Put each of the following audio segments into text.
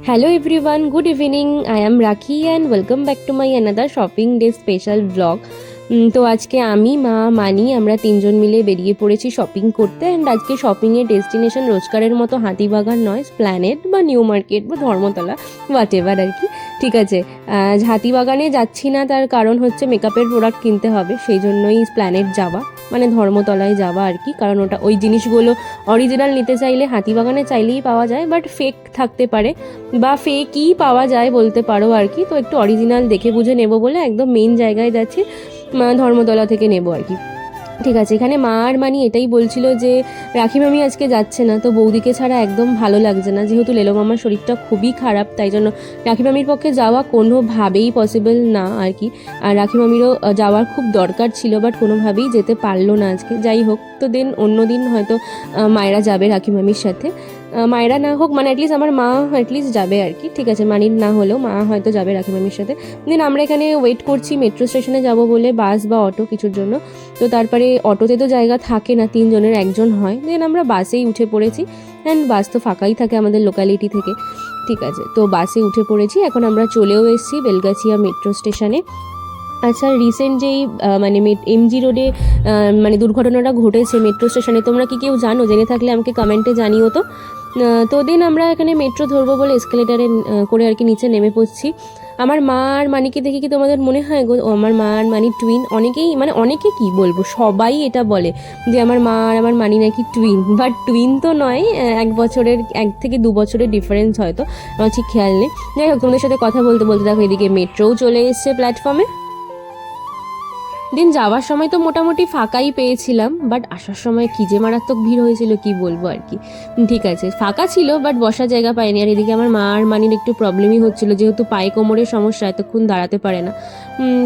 Hello everyone, good evening. I am Rakhi and welcome back to my another shopping day special vlog. তো আজকে আমি, মা, মানি, আমরা তিনজন মিলে বেরিয়ে পড়েছি শপিং করতে অ্যান্ড আজকে শপিংয়ের ডেস্টিনেশন রোজকারের মতো হাতিবাগান নয় প্ল্যানেট বা নিউ মার্কেট বা ধর্মতলা হোয়াট এভার আর কি। ঠিক আছে হাতিবাগানে যাচ্ছি না, তার কারণ হচ্ছে মেকআপের প্রোডাক্ট কিনতে হবে, সেই জন্যই প্ল্যানেট যাওয়া মানে ধর্মতলায় যাওয়া আর কি, কারণ ওটা ওই জিনিসগুলো অরিজিনাল নিতে চাইলে হাতিবাগানে চাইলেই পাওয়া যায় বাট ফেক থাকতে পারে বা ফেকই পাওয়া যায় বলতে পারো আর কি, তো একটু অরিজিনাল দেখে বুঝে নেব বলে একদম মেন জায়গায় যাচ্ছি। ধর্মতলা থেকে নেব আর কি। ঠিক আছে, এখানে মা আর মানি এটাই বলছিল যে, রাখি মামি আজকে যাচ্ছে না, তো বৌদিকে ছাড়া একদম ভালো লাগছে না। যেহেতু লেলো মামার শরীরটা খুবই খারাপ, তাই জন্য রাখি মামির পক্ষে যাওয়া কোনোভাবেই পসিবল না আর কি। আর রাখি মামিরও যাওয়ার খুব দরকার ছিল বাট কোনোভাবেই যেতে পারল না আজকে। যাই হোক, তো দেন অন্য দিন হয়তো মায়েরা যাবে রাখি মামির সাথে। মায়েরা না হোক মানে অ্যাটলিস্ট আমার মা অ্যাটলিস্ট যাবে আর কি। ঠিক আছে, মানির না হলেও মা হয়তো যাবে রাখি মামির সাথে। দেন আমরা এখানে ওয়েট করছি মেট্রো স্টেশনে যাব বলে বাস বা অটো কিছুর জন্য। তো তারপরে অটোতে তো জায়গা থাকে না, তিনজনের একজন হয়। দেন আমরা বাসেই উঠে পড়েছি। অ্যান্ড বাস তো ফাঁকাই থাকে আমাদের লোকালিটি থেকে। ঠিক আছে, তো বাসে উঠে পড়েছি। এখন আমরা চলেও এসেছি বেলগাছিয়া মেট্রো স্টেশনে আচ্ছা রিসেন্ট যেই মানে এমজি রোডে মানে দুর্ঘটনাটা ঘটেছে মেট্রো স্টেশনে তোমরা কি কেউ জানো? জেনে থাকলে আমাকে কমেন্টে জানিও তো। তো দিন আমরা এখানে মেট্রো ধরবো বলে এসকেলেটারে করে আর কি নিচে নেমে পড়ছি। আমার মা আর মানিকে দেখে কি তোমাদের মনে হয় গো? আমার মা আর মানি টুইন অনেকেই মানে অনেকে কি বলব? সবাই এটা বলে যে আমার মা আর আমার মানি নাকি টুইন বাট টুইন তো নয় এক বছরের, এক থেকে দু বছরের ডিফারেন্স হয়তো, আমার ঠিক খেয়াল নেই। যাই হোক, তোমাদের সাথে কথা বলতে বলতে দেখো এদিকে মেট্রোও চলে এসছে প্ল্যাটফর্মে দিন যাওয়ার সময় তো মোটামুটি ফাঁকাই পেয়েছিলাম বাট আসার সময় কি যে মারাত্মক ভিড় হয়েছিল কি বলব আর কি। ঠিক আছে, ফাঁকা ছিল বাট বসার জায়গা পাইনি। আর এদিকে আমার মা আর মানির একটু প্রবলেমই হচ্ছিল, যেহেতু পায়ে কোমরের সমস্যা, এতক্ষণ দাঁড়াতে পারে না।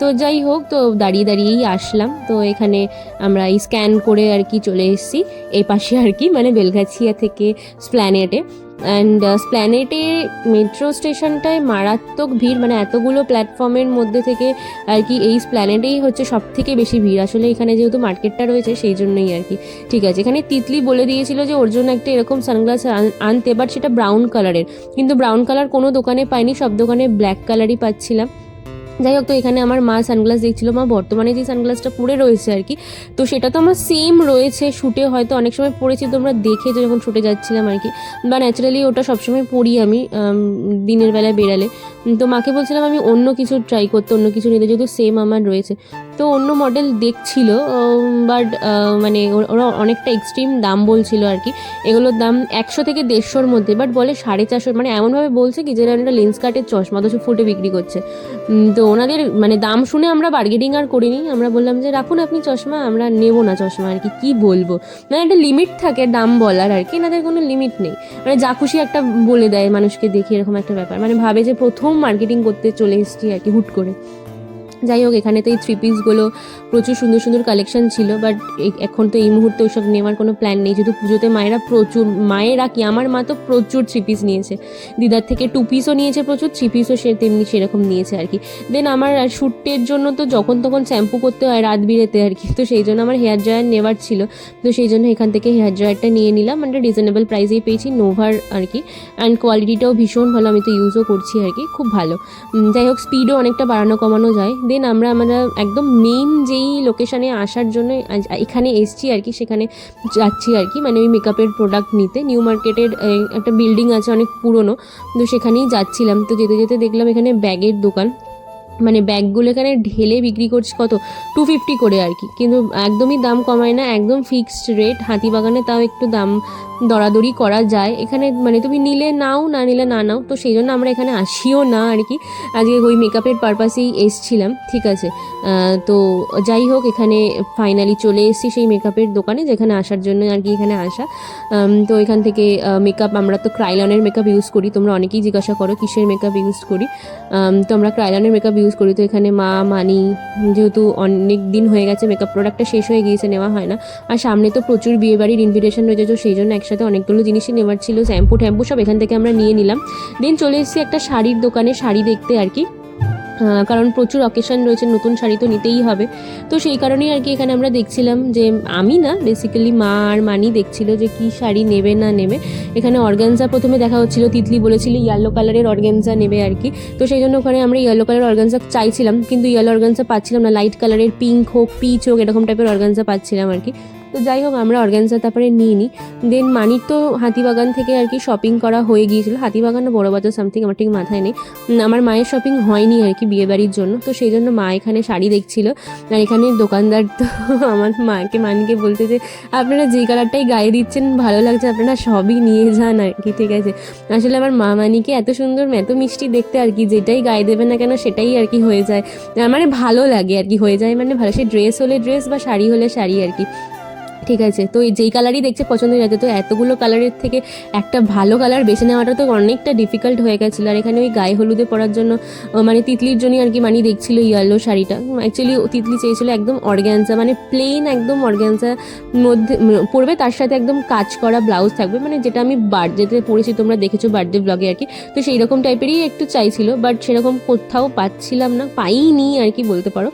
তো যাই হোক, তো দাঁড়িয়ে দাঁড়িয়েই আসলাম। তো এখানে আমরা স্ক্যান করে আর কি চলে এসেছি, এই পাশে আর কি মানে বেলগাছিয়া থেকে স্প্ল্যানেটে অ্যান্ড স্প্ল্যানেটে মেট্রো স্টেশনটায় মারাত্মক ভিড় মানে এতগুলো প্ল্যাটফর্মের মধ্যে থেকে আর কি এই স্প্ল্যানেটেই হচ্ছে সব থেকে বেশি ভিড়। আসলে এখানে যেহেতু মার্কেটটা রয়েছে সেই জন্যই আর কি। ঠিক আছে, এখানে তিতলি বলে দিয়েছিল যে ওর জন্য একটা এরকম সানগ্লাস আনতে বাট সেটা ব্রাউন কালারের কিন্তু ব্রাউন কালার কোনো দোকানে পাইনি, সব দোকানে ব্ল্যাক কালারই পাচ্ছিলাম। যাই হোক, তো এখানে আমার মা সানগ্লাস দেখছিল, মা বর্তমানে যে সানগ্লাসটা পরে রয়েছে আর কি, তো সেটা তো আমার সেম রয়েছে শ্যুটে হয়তো অনেক সময় পরেছি, তোমরা দেখেছ যখন শ্যুটে যাচ্ছিলাম আর কি, বা ন্যাচারালি ওটা সবসময় পরি আমি দিনের বেলায় বেড়ালে তো মাকে বলছিলাম, আমি অন্য কিছু ট্রাই করতে, অন্য কিছু নিতে, যেহেতু সেম আমার রয়েছে। তো অন্য মডেল দেখছিল বাট মানে ওরা অনেকটা এক্সট্রিম দাম বলছিল আর কি। এগুলোর দাম একশো থেকে দেড়শোর মধ্যে বাট বলে সাড়ে চারশো মানে এমনভাবে বলছে কি যেন একটা লেন্স কাটের চশমা তো ফুটে বিক্রি করছে। তো ওনাদের মানে দাম শুনে আমরা বার্গেনিং আর করিনি, আমরা বললাম যে রাখুন আপনি চশমা, আমরা নেব না চশমা আর কি, কী বলব? মানে একটা লিমিট থাকে দাম বলার আর কি, এনাদের কোনো লিমিট নেই। মানে যা খুশি একটা বলে দেয় মানুষকে দেখে এরকম একটা ব্যাপার। মানে ভাবে যে প্রথম মার্কেটিং করতে চলে এসেছি আর কি, হুট করে। যাই হোক, এখানে তো এই থ্রি পিসগুলো প্রচুর সুন্দর সুন্দর কালেকশন ছিল বাট এখন তো এই মুহূর্তে ওইসব নেওয়ার কোনো প্ল্যান নেই। যেহেতু পুজোতে মায়েরা প্রচুর, মায়েরা কি, আমার মা তো প্রচুর থ্রি পিস নিয়েছে। দিদার থেকে টু পিসও নিয়েছে প্রচুর থ্রি পিসও সে তেমনি সেরকম নিয়েছে আর কি। দেন আমার শ্যুটের জন্য তো যখন তখন শ্যাম্পু করতে হয় রাত বিরেতে আর কি, তো সেই জন্য আমার হেয়ার ড্রায়ার নেওয়ার ছিল। তো সেই জন্য এখান থেকে হেয়ার ড্রায়ারটা নিয়ে নিলাম মানে রিজনেবল প্রাইসেই পেয়েছি নোভার আর কি। অ্যান্ড কোয়ালিটিটাও ভীষণ ভালো, আমি তো ইউজও করছি আর কি, খুব ভালো। যাই হোক স্পিডও অনেকটা বাড়ানো কমানো যায়। দেন আমরা আমরা একদম মেইন যেই লোকেশানে আসার জন্য এখানে এসছি আর কি, সেখানে যাচ্ছি আর কি। মানে ওই মেকআপের প্রোডাক্ট নিতে। নিউ মার্কেটের একটা বিল্ডিং আছে অনেক পুরনো। তো সেখানেই যাচ্ছিলাম। তো যেতে যেতে দেখলাম এখানে ব্যাগের দোকান। মানে ব্যাগগুলো এখানে ঢেলে বিক্রি করছে কত? টু ফিফটি করে আর কি। কিন্তু একদমই দাম কমায় না। একদম ফিক্সড রেট হাতিবাগানে তাও একটু দাম দরাদরি করা যায়। এখানে মানে তুমি নিলে নাও, না নিলে না নাও, তো সেই জন্য আমরা এখানে আসিও না আর কি। আজকে ওই মেকআপের পারপাসেই এসছিলাম, ঠিক আছে। তো যাই হোক, এখানে ফাইনালি চলে এসেছি সেই মেকআপের দোকানে, যেখানে আসার জন্য আর কি এখানে আসা। তো এখান থেকে মেকআপ আমরা তো ক্রাইলনের মেকআপ ইউজ করি, তোমরা অনেকেই জিজ্ঞাসা করো কিসের মেকআপ ইউজ করি। তো আমরা ক্রাইলনের মেকআপ ইউজ করি, তো এখানে মা, মানি, যেহেতু অনেক দিন হয়ে গেছে মেকআপ প্রোডাক্টটা শেষ হয়ে গিয়েছে, নেওয়া হয় না। আর সামনে তো প্রচুর বিয়েবাড়ির ইনভিটেশন রয়েছে, তো সেই জন্য একসাথে অনেকগুলো জিনিসই নেওয়ার ছিল, শ্যাম্পু ট্যাম্পু সব এখান থেকে আমরা নিয়ে নিলাম। দেন চলে এসেছি একটা শাড়ির দোকানে, শাড়ি দেখতে আর কি। কারণ প্রচুর অকেশন রয়েছে, নতুন শাড়ি তো নিতেই হবে। তো সেই কারণেই আর কি এখানে আমরা দেখছিলাম যে, আমি না বেসিক্যালি মা আর মানি দেখছিল যে কি শাড়ি নেবে না নেবে। এখানে অর্গানজা প্রথমে দেখা হচ্ছিল, তিতলি বলেছিল ইয়েলো কালারের অর্গানজা নেবে আর কি। তো সেই জন্য ওখানে আমরা ইয়েলো কালার অর্গানজা চাইছিলাম, কিন্তু ইয়েলো অর্গানজা পাচ্ছিলাম না লাইট কালারের পিঙ্ক হোক পিচ হোক, এরকম টাইপের অর্গানজা পাচ্ছিলাম আর কি। তো যাই হোক, আমরা অর্গানজা তারপরে নিয়ে নিই। দেন মানির তো হাতিবাগান থেকে আর কি শপিং করা হয়ে গিয়েছিল। হাতিবাগান বড় বাজার সামথিং আমার ঠিক মাথায় নেই। আমার মায়ের শপিং হয়নি আর কি বিয়ে বাড়ির জন্য। তো সেই জন্য মা এখানে শাড়ি দেখছিল। আর এখানে দোকানদার তো আমার মাকে, মানিকে বলতে যে, আপনারা যে কালারটাই গায়ে দিচ্ছেন, ভালো লাগছে, আপনারা সবই নিয়ে যান আর কি। ঠিক আছে। আসলে আমার মা মানিকে এত সুন্দর, এত মিষ্টি দেখতে আর কি, যেটাই গায়ে দেবে না কেন, সেটাই আর কি হয়ে যায়। মানে ভালো লাগে আর কি, হয়ে যায় মানে ভালো। সে ড্রেস হলে ড্রেস বা শাড়ি হলে শাড়ি আর কি। ঠিক আছে। তো যেই কালারই দেখছে পছন্দ হয়ে যাচ্ছে তো এতগুলো কালারের থেকে একটা ভালো কালার বেছে নেওয়াটা তো অনেকটা ডিফিকাল্ট হয়ে গেছিল। আর এখানে ওই গায়ে হলুদে পরার জন্য মানে তিতলির জন্যই আর কি মানে দেখছিল ইয়েলো শাড়িটা। অ্যাকচুয়ালি তিতলি চেয়েছিল একদম অর্গ্যানজা মানে প্লেন একদম অর্গ্যানজা মধ্যে পরবে, তার সাথে একদম কাজ করা ব্লাউজ থাকবে। মানে যেটা আমি বার্থডেতে পরেছি তোমরা দেখেছ বার্থডে ব্লগে আর কি তো সেই রকম টাইপেরই একটু চাইছিল বাট সেরকম কোথাও পাচ্ছিলাম না, পাইনি আর কি বলতে পারো।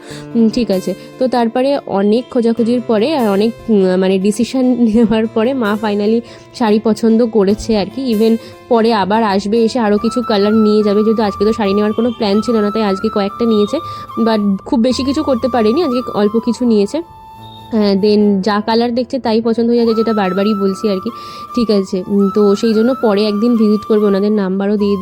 ঠিক আছে। তো তারপরে অনেক খোঁজাখুঁজির পরে আর অনেক মানে ডিসিশন নেওয়ার পরে মা ফাইনালি শাড়ি পছন্দ করেছে আর কি। ইভেন পরে আবার আসবে, এসে আরও কিছু কালার নিয়ে যাবে, যেহেতু আজকে তো শাড়ি নেওয়ার কোনো প্ল্যান ছিল না, তাই আজকে কয়েকটা নিয়েছে। বাট খুব বেশি কিছু করতে পারেনি, আজকে অল্প কিছু নিয়েছে। দেন যা কালার দেখছে তাই পছন্দ হয়ে যাচ্ছে, যেটা বারবারই বলছি আর কি। ঠিক আছে তো সেই জন্য পরে একদিন ভিজিট করবে, ওনাদের নাম্বারও দিয়ে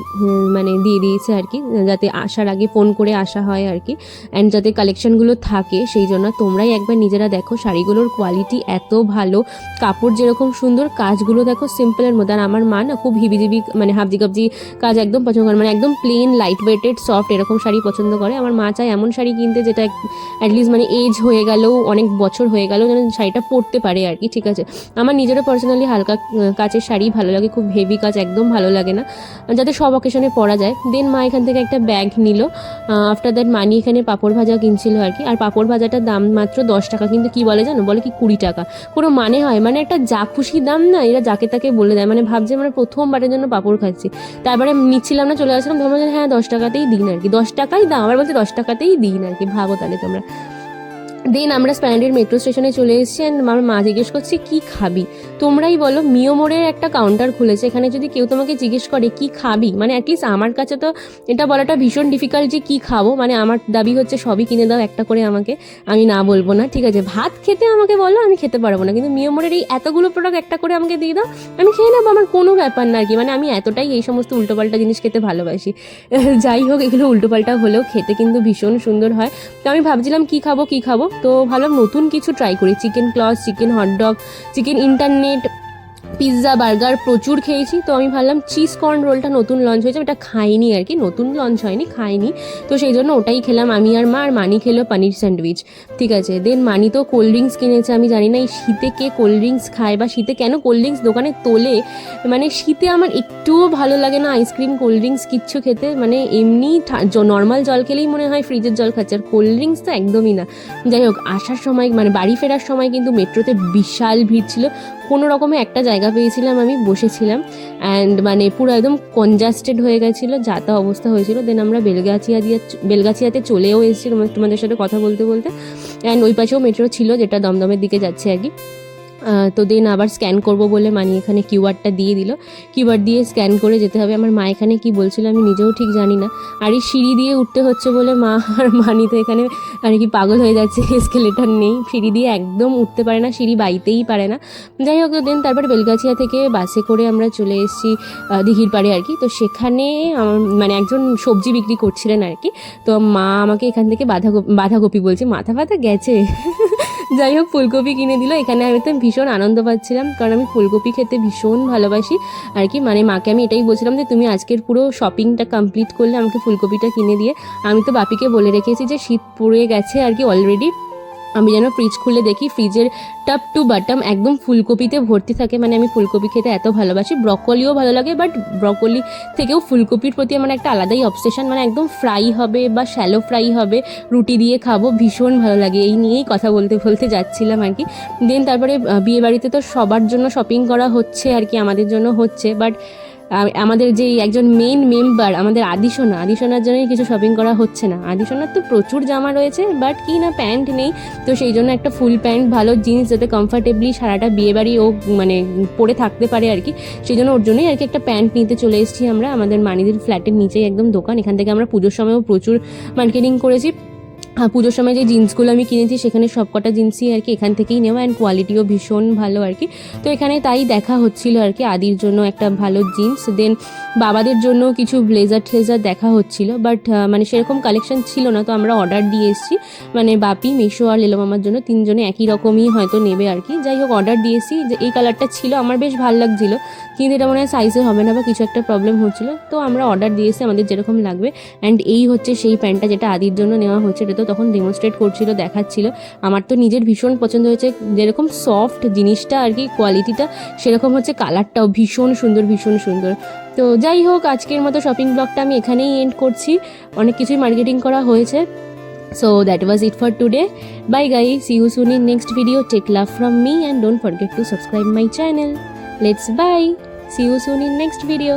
মানে দিয়ে দিয়েছে আর কি, যাতে আসার আগে ফোন করে আসা হয় আর কি। অ্যান্ড যাতে কালেকশনগুলো থাকে, সেই জন্য তোমরাই একবার নিজেরা দেখো শাড়িগুলোর কোয়ালিটি এত ভালো। কাপড় যেরকম সুন্দর, কাজগুলো দেখো সিম্পলের মধ্যে আর আমার মা না খুব হিবিজিবি মানে হাবজি গাবজি কাজ একদম পছন্দ করে মানে একদম প্লেন লাইট ওয়েটেড সফট এরকম শাড়ি পছন্দ করে। আমার মা চায় এমন শাড়ি কিনতে যেটা অ্যাটলিস্ট মানে এজ হয়ে গেলেও অনেক বছর হয়ে গেলেও যেন শাড়িটা পরতে পারে আর কি, ঠিক আছে। আমার নিজেরও পার্সোনালি হালকা কাচের শাড়ি ভালো লাগে, খুব হেভি কাজ, একদম ভালো লাগে না। যাতে সব অকেশনে পরা যায়। দেন মা এখান থেকে একটা ব্যাগ নিল। আফটার দ্যাট মানি এখানে পাঁপড় ভাজা কিনছিল আর কি। আর পাঁপড় ভাজাটার দাম মাত্র দশ টাকা, কিন্তু কি বলে জানো? বলে কি কুড়ি টাকা। কোনো মানে হয় মানে একটা যা খুশি দাম না, এরা যাকে তাকে বলে দেয়। মানে ভাবছে আমরা প্রথমবারের জন্য পাঁপড় খাচ্ছি। তারপরে নিচ্ছিলাম না, চলে আসলাম। তখন হ্যাঁ দশ টাকাতেই দিন আর কি। দশ টাকাই দাম, আবার বলছে, দশ টাকাতেই দিন আর কি। ভাবো তাহলে তোমরা। দেন আমরা স্প্যান্ডের মেট্রো স্টেশনে চলে এসেছি অ্যান্ড আমার মা জিজ্ঞেস করছে কি খাবি? তোমরাই বলো, মিও মোড়ের একটা কাউন্টার খুলেছে। এখানে যদি কেউ তোমাকে জিজ্ঞেস করে, কি খাবি? মানে অ্যাটলিস্ট আমার কাছে তো এটা বলাটা ভীষণ ডিফিকাল্ট যে কি খাব। মানে আমার দাবি হচ্ছে, সবই কিনে দাও, একটা করে আমাকে। আমি না বলব না। ঠিক আছে, ভাত খেতে আমাকে বলো, আমি খেতে পারব না। কিন্তু মিও মোড়ের এই এতগুলো প্রোডাক্ট একটা করে আমাকে দিয়ে দাও, আমি খেয়ে নেব। আমার কোনো ব্যাপার না আর কি। মানে আমি এতটাই এই সমস্ত উল্টোপাল্টা জিনিস খেতে ভালোবাসি। যাই হোক, এগুলো উল্টোপাল্টা হলেও খেতে কিন্তু ভীষণ সুন্দর হয়। তো আমি ভাবছিলাম, কি খাব কি খাব? তো ভালো নতুন কিছু ট্রাই করি। Chicken claws chicken hotdog chicken internet need pizza, burger প্রচুর খেয়েছি। তো আমি ভাবলাম, চিজ কর্ন রোলটা নতুন লঞ্চ হয়েছে। ওটা খাইনি আর কি, নতুন লঞ্চ হয়নি, খাইনি। তো সেই জন্য ওটাই খেলাম। আমি আর মা, আর মানি খেলো পানির স্যান্ডউইচ। ঠিক আছে দেন মানি তো কোল্ড ড্রিঙ্কস কিনেছে। আমি জানি না এই শীতে কে কোল্ড ড্রিঙ্কস খায় বা শীতে কেন কোল্ড ড্রিঙ্কস দোকানে তোলে। মানে শীতে আমার একটুও ভালো লাগে না আইসক্রিম কোল্ড ড্রিঙ্কস কিচ্ছু খেতে। মানে এমনি নর্মাল জল খেলেই মনে হয় ফ্রিজের জল খাচ্ছে। আর কোল্ড ড্রিঙ্কস তো একদমই না। যাই হোক, আসার সময় মানে বাড়ি ফেরার সময় কিন্তু মেট্রোতে বিশাল ভিড় ছিল। কোনো রকমে একটা জায়গা পেয়েছিলাম, আমি বসেছিলাম। অ্যান্ড মানে পুরো একদম কনজাস্টেড হয়ে গেছিল, যা তা অবস্থা হয়েছিল। দেন আমরা বেলগাছিয়া দিয়ে বেলগাছিয়াতে চলেও এসেছিলাম। তোমাদের সাথে কথা বলতে বলতে। অ্যান্ড ওই পাশেও মেট্রো ছিল, যেটা দমদমের দিকে যাচ্ছে আর কি। তো দেন আবার স্ক্যান করব বলে মানি এখানে কিউআরটা দিয়ে দিল। কিউআর দিয়ে স্ক্যান করে যেতে হবে। আমার মা এখানে কি বলছিল আমি নিজেও ঠিক জানি না। আর এই সিঁড়ি দিয়ে উঠতে হচ্ছে বলে মা আর মানি তো এখানে আর কি পাগল হয়ে যাচ্ছে এসকেলেটার নেই। সিঁড়ি দিয়ে একদম উঠতে পারে না, সিঁড়ি বাইতেই পারে না। যাই হোক, দেন তারপর বেলগাছিয়া থেকে বাসে করে আমরা চলে এসেছি দিঘির পাড়ে আর কি। তো সেখানে মানে একজন সবজি বিক্রি করছিলেন আর কি। তো মা আমাকে এখান থেকে বাঁধাকপি বাঁধাকপি বলছে, মাথা ফাথা গেছে? যাই হোক, ফুলকপি কিনে দিল। এখানে আমি তো ভীষণ আনন্দ পাচ্ছিলাম, কারণ আমি ফুলকপি খেতে ভীষণ ভালোবাসি। আর কি মানে মাকে আমি এটাই বলছিলাম যে, তুমি আজকের পুরো শপিংটা কমপ্লিট করলে আমাকে ফুলকপিটা কিনে দিয়ে। আমি তো বাপিকে বলে রেখেছি যে, শীত পড়ে গেছে আর কি অলরেডি আমি যেন ফ্রিজ খুলে দেখি ফ্রিজের টপ টু বাটাম একদম ফুলকপিতে ভর্তি থাকে। মানে আমি ফুলকপি খেতে এত ভালোবাসি। ব্রকলিও ভালো লাগে বাট ব্রকলি থেকেও ফুলকপির প্রতি আমার একটা আলাদাই অবসেশন মানে একদম ফ্রাই হবে বা শ্যালো ফ্রাই হবে, রুটি দিয়ে খাব, ভীষণ ভালো লাগে। এই নিয়েই কথা বলতে বলতে যাচ্ছিলাম আর কি। দেন তারপরে বিয়েবাড়িতে তো সবার জন্য শপিং করা হচ্ছে আর কি, আমাদের জন্য হচ্ছে। বাট আমাদের যে একজন মেন মেম্বার আমাদের আদিসোনা, আদিসোনার জন্যই কিছু শপিং করা হচ্ছে না। আদিসোনার তো প্রচুর জামা রয়েছে বাট কি না প্যান্ট নেই। তো সেই জন্য একটা ফুল প্যান্ট ভালো জিন্স যাতে কমফর্টেবলি সারাটা বিয়েবাড়ি ও মানে পরে থাকতে পারে আর কি। সেই জন্য ওর জন্যই আর কি একটা প্যান্ট নিতে চলে এসেছি আমরা। আমাদের মানিদের ফ্ল্যাটের নিচেই একদম দোকান। এখান থেকে আমরা পুজোর সময়ও প্রচুর মার্কেটিং করেছি। পুজোর সময় যে জিন্সগুলো আমি কিনেছি, সেখানে সবকটা জিন্সই আর কি এখান থেকেই নেওয়া অ্যান্ড কোয়ালিটিও ভীষণ ভালো আর কি। তো এখানে তাই দেখা হচ্ছিল আর কি, আদির জন্য একটা ভালো জিন্স। দেন বাবাদের জন্য কিছু ব্লেজার ট্লেজার দেখা হচ্ছিল। বাট মানে সেরকম কালেকশন ছিল না, তো আমরা অর্ডার দিয়ে এসেছি। মানে বাপি, মিশো আর লেলো মামার জন্য তিনজনে একই রকমই হয়তো নেবে আর কি। যাই হোক অর্ডার দিয়েছি যে এই কালারটা ছিল, আমার বেশ ভালো লাগছিল। কিন্তু এটা মনে হয় সাইজে হবে না বা কিছু একটা প্রবলেম হচ্ছিল। তো আমরা অর্ডার দিয়েছি আমাদের যেরকম লাগবে। অ্যান্ড এই হচ্ছে সেই প্যান্টটা যেটা আদির জন্য নেওয়া হচ্ছে, এটা তো তখন ডেমনস্ট্রেট করছিল, দেখাচ্ছিল। আমার তো নিজের ভীষণ পছন্দ হয়েছে। যেরকম সফট জিনিসটা আর কি কোয়ালিটিটা সেরকম হচ্ছে কালারটাও ভীষণ সুন্দর ভীষণ সুন্দর। তো যাই হোক, আজকের মতো শপিং ব্লগটা আমি এখানেই এন্ড করছি। অনেক কিছুই মার্কেটিং করা হয়েছে। So that was it for today bye guy see you soon in next video take love from me and don't forget to subscribe my channel let's bye see you soon in next video